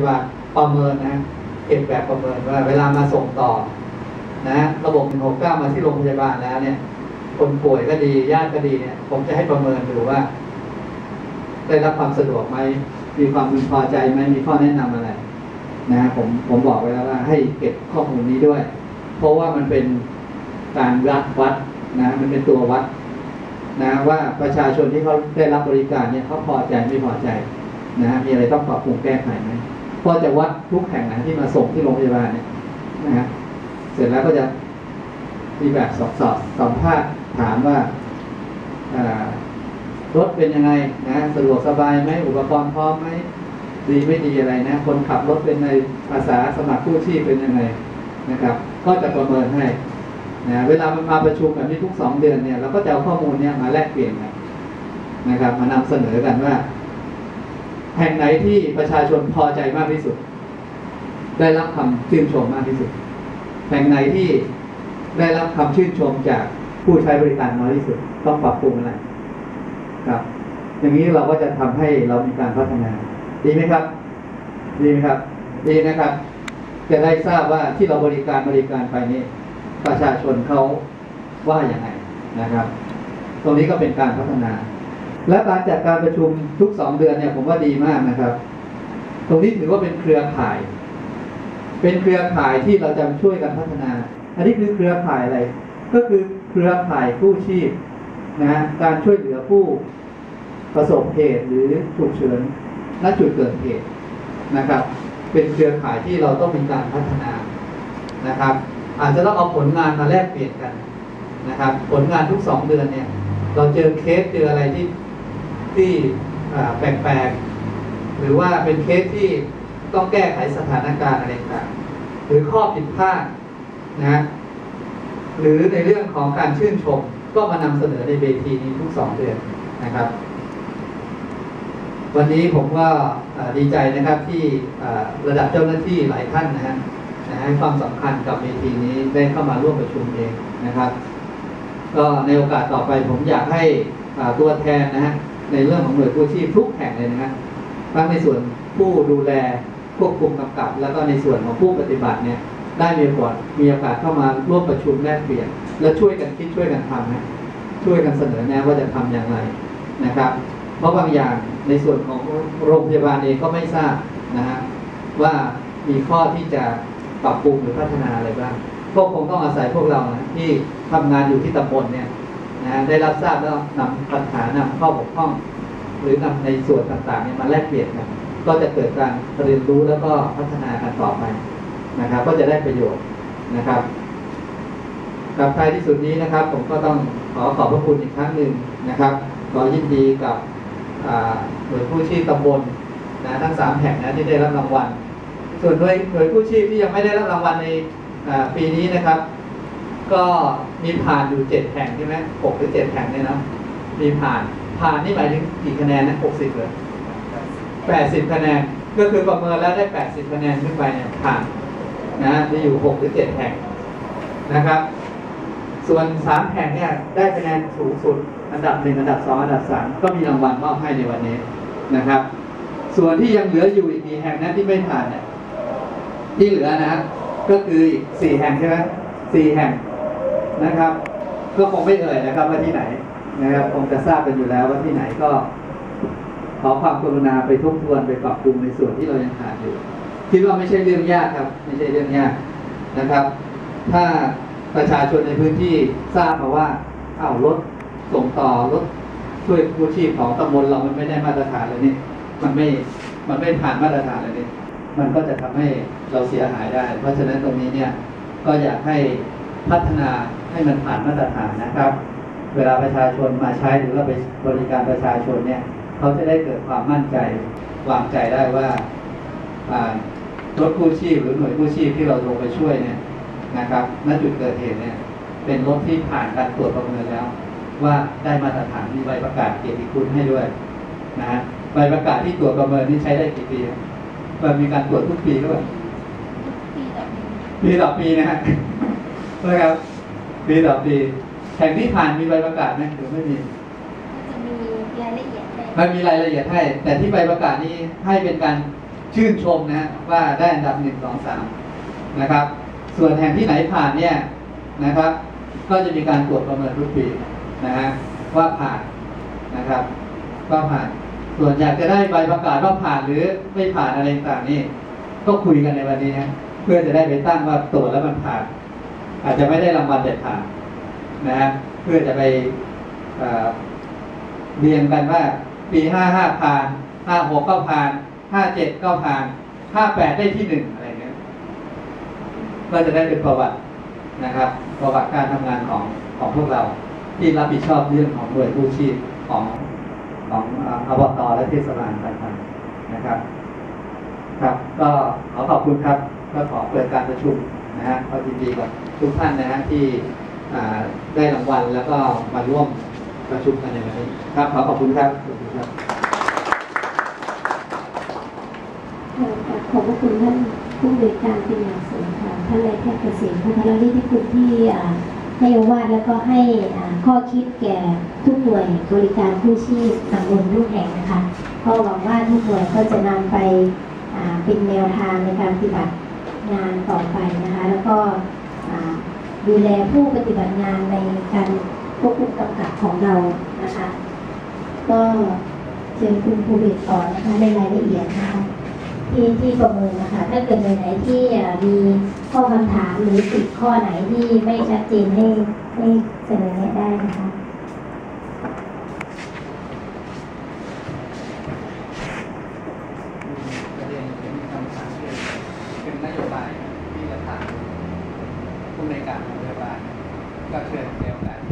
ยาบาประเมินนะเก็บแบบประเมินว่า เวลามาส่งต่อ นะระบบ169มาที่โรงพยาบาลแล้วเนี่ย คนป่วยก็ดีญาติก็ดีเนี่ย ผมจะให้ประเมินดูว่า ได้รับความสะดวกไหมมีความพึงพอใจไหมมีข้อแนะนำอะไร นะผมผมบอกไว้แล้วว่า ให้เก็บข้อมูลนี้ด้วย เพราะว่ามันเป็นการวัดวัดนะ มันเป็นตัววัด นะว่าประชาชนที่เขาได้รับบริการเนี่ยเขาพอใจไม่พอใจ นะฮะมีอะไรต้องปรับปรุงแก้ไขไหม เพราะจะวัดทุกแห่งนะที่มาส่งที่โรงพยาบาลเนี่ยนะฮะเสร็จแล้วก็จะมีแบบสอบสอบสัมภาษณ์ถามว่ารถเป็นยังไงนะสะดวกสบายไหมอุปกรณ์พร้อมไหมดีไม่ดีอะไรนะ คนขับรถเป็นในภาษาสมัครผู้ชีพเป็นยังไงนะครับ ก็จะประเมินให้นะเวลามันมาประชุมแบบนี้ทุกสองเดือนเนี่ยเราก็จะเอาข้อมูลเนี้ยมาแลกเปลี่ยนกันนะครับ มานำเสนอกันว่า แห่งไหนที่ประชาชนพอใจมากที่สุด ได้รับคำชื่นชมมากที่สุด แห่งไหนที่ได้รับคำชื่นชมจากผู้ใช้บริการน้อยที่สุด ต้องปรับปรุงอะไรครับ อย่างนี้เราก็จะทำให้เรามีการพัฒนา ดีไหมครับ ดีไหมครับ ดีนะครับ จะได้ทราบว่าที่เราบริการบริการไปนี้ประชาชนเขาว่าอย่างไงนะครับ ตรงนี้ก็เป็นการพัฒนา และการจัดการประชุมทุกสองเดือนเนี่ยผมว่าดีมากนะครับ ตรงนี้ถือว่าเป็นเครือข่าย เป็นเครือข่ายที่เราจะช่วยกันพัฒนา อันนี้คือเครือข่ายอะไร ก็คือเครือข่ายกู้ชีพนะฮะการช่วยเหลือผู้ประสบเหตุหรือฉุกเฉินณจุดเกิดเหตุนะครับ เป็นเครือข่ายที่เราต้องมีการพัฒนานะครับ อาจจะต้องเอาผลงานมาแลกเปลี่ยนกันนะครับ ผลงานทุกสองเดือนเนี่ย เราเจอเคสเจออะไรที่ ที่แปลกๆ หรือว่าเป็นเคสที่ต้องแก้ไขสถานการณ์อะไรต่างหรือข้อผิดพลาดนะหรือในเรื่องของการชื่นชมก็มานำเสนอในเวทีนี้ทุกสองเดือนนะครับ วันนี้ผมก็อ่าดีใจนะครับที่ระดับเจ้าหน้าที่หลายท่านนะฮะให้ความสำคัญกับเวทีนี้ได้เข้ามาร่วมประชุมเองนะครับ ก็ในโอกาสต่อไปผมอยากให้ตัวแทนนะฮะ ในเรื่องของหน่วยกู้ชีพทุกแห่งเลยนะฮะทั้งในส่วนผู้ดูแลควบคุมกำกับ แล้วก็ในส่วนของผู้ปฏิบัติเนี่ยได้มีโอกาสมีโอกาสเข้ามาร่วมประชุมแลกเปลี่ยน และช่วยกันคิดช่วยกันทำนะช่วยกันเสนอแนะว่าจะทำอย่างไรนะครับ เพราะบางอย่างในส่วนของโรงพยาบาลเองก็ไม่ทราบนะฮะว่ามีข้อที่จะปรับปรุงหรือพัฒนาอะไรบ้างก็คงต้องอาศัยพวกเรานะที่ทำงานอยู่ที่ตำบลเนี่ย นะได้รับทราบแล้วนำปัญหานำข้อบกพร่อง หรือนำในส่วนต่างๆเนี่ยมาแลกเปลี่ยนกันก็จะเกิดการเรียนรู้แล้วก็พัฒนากันต่อไปนะครับ ก็จะได้ประโยชน์นะครับกับท้ายที่สุดนี้นะครับ ผมก็ต้องขอขอบพระคุณอีกครั้งหนึ่งนะครับขอยินดีกับหน่วยผู้ชีพตำบลนะทั้งสามแห่งนะที่ได้รับรางวัล ส่วนหน่วยหน่วยกู้ชีพที่ยังไม่ได้รับรางวัลในปีนี้นะครับ ก็มีผ่านอยู่เจ็ดแห่งใช่ไหมหกหรือเจ็ดแห่งเนี่ยนะมีผ่านผ่านนี่หมายถึงกี่คะแนนนะหกสิบเลยแปดสิบคะแนนก็คือประเมินแล้วได้แปดสิบคะแนนขึ้นไปเนี่ยผ่านนะมีอยู่หกหรือเจ็ดแห่งนะครับ ส่วนสามแห่งเนี่ยได้คะแนนสูงสุด อันดับหนึ่งอันดับสองอันดับสามก็มีรางวัลมอบให้ในวันนี้นะครับ ส่วนที่ยังเหลืออยู่อีกกี่แห่งนะที่ไม่ผ่านเนี่ยที่เหลือนะก็คืออีกสี่แห่งใช่ไหมสี่แห่ง นะครับ ก็คงไม่เอ่ยนะครับว่าที่ไหนนะครับคงจะทราบกันอยู่แล้วว่าที่ไหนก็ ขอความกรุณาไปทบทวนไปปรับปรุงในส่วนที่เรายังขาดอยู่ คิดว่าไม่ใช่เรื่องยากครับ ไม่ใช่เรื่องยากนะครับ ถ้าประชาชนในพื้นที่ทราบมาว่าอ้าวรถส่งต่อรถช่วยกู้ชีพของตำบลเรามันไม่ได้มาตรฐานเลยนี่มันไม่มันไม่ผ่านมาตรฐานเลยนี่มันก็จะทำให้เราเสียหายได้ เพราะฉะนั้นตรงนี้เนี่ยก็อยากให้พัฒนา ให้มันผ่านมาตรฐานนะครับ เวลาประชาชนมาใช้หรือเราไปบริการประชาชนเนี่ยเขาจะได้เกิดความมั่นใจวางใจได้ว่าอ่ารถกู้ชีพหรือหน่วยกู้ชีพที่เราลงไปช่วยเนี่ยนะครับณจุดเกิดเหตุเนี่ยเป็นรถที่ผ่านการตรวจประเมินแล้ว ว่าได้มาตรฐานมีใบประกาศเกียรติคุณให้ด้วยนะฮะใบประกาศที่ตรวจประเมินนี่ใช้ได้กี่ปีครับมันมีการตรวจทุกปีหรือเปล่าปีต่อปีปีต่อปีนะฮะนะครับ ปีต่อปี แห่งที่ผ่านมีใบประกาศไหมหรือไม่มีจะมีรายละเอียดให้มันมีรายละเอียดให้ แต่ที่ใบประกาศนี้ให้เป็นการชื่นชมนะฮะว่าได้อันดับหนึ่งสองสามนะครับ ส่วนแห่งที่ไหนผ่านเนี่ยนะครับ ก็จะมีการตรวจประเมินทุกปีนะฮะว่าผ่านนะครับว่าผ่าน ส่วนอยากจะได้ใบประกาศว่าผ่านหรือไม่ผ่านอะไรต่างๆนี่ก็คุยกันในวันนี้นะเพื่อจะได้ไปตั้งว่าตรวจแล้วมันผ่าน อาจจะไม่ได้รางวัลเด็ดขาดนะฮะเพื่อจะไปเอ่อเรียงกันว่า ปีห้าห้าผ่านห้าหกก็ผ่านห้าเจ็ดก็ผ่านห้าแปดได้ที่หนึ่งอะไรเงี้ยก็จะได้เป็นประวัตินะครับ ประวัติการทำงานของของพวกเราที่รับผิดชอบเรื่องของหน่วยกู้ชีพของของอ่าอบตและเทศบาลต่างๆนะครับ ครับ ก็ขอขอบคุณครับ ก็ขอเปิดการประชุม นะฮะขอยินดีกับทุกท่านนะฮะที่ได้รางวัลแล้วก็มาร่วมประชุมกันในวันนี้ครับขอขอบคุณครับขอบคุณครับขอบคุณท่านผู้บริการเป็นอย่างสูงค่ะท่านนายแพทย์เกษมพัทรฤทธิ์ที่คุณที่ให้อวาทแล้วก็ให้ข้อคิดแก่ทุกหน่วยบริการผู้ชีพตำบลลูกแห่งนะคะก็หวังว่าทุกหน่วยก็จะนำไปเป็นแนวทางในการปฏิบัติงานต่อไปนะ ก็ดูแลผู้ปฏิบัติงานในการควบคุมกำกับของเรานะคะ ก็เชิญคุณภูเบศต่อนะคะในรายละเอียดนะคะที่ที่ประเมินนะคะถ้าเกิดในไหนที่มีข้อคำถามหรือติดข้อไหนที่ไม่ชัดเจนให้ให้เสนอแนะได้นะคะ การโรงพยาบาลก็เชิญเดียวกัน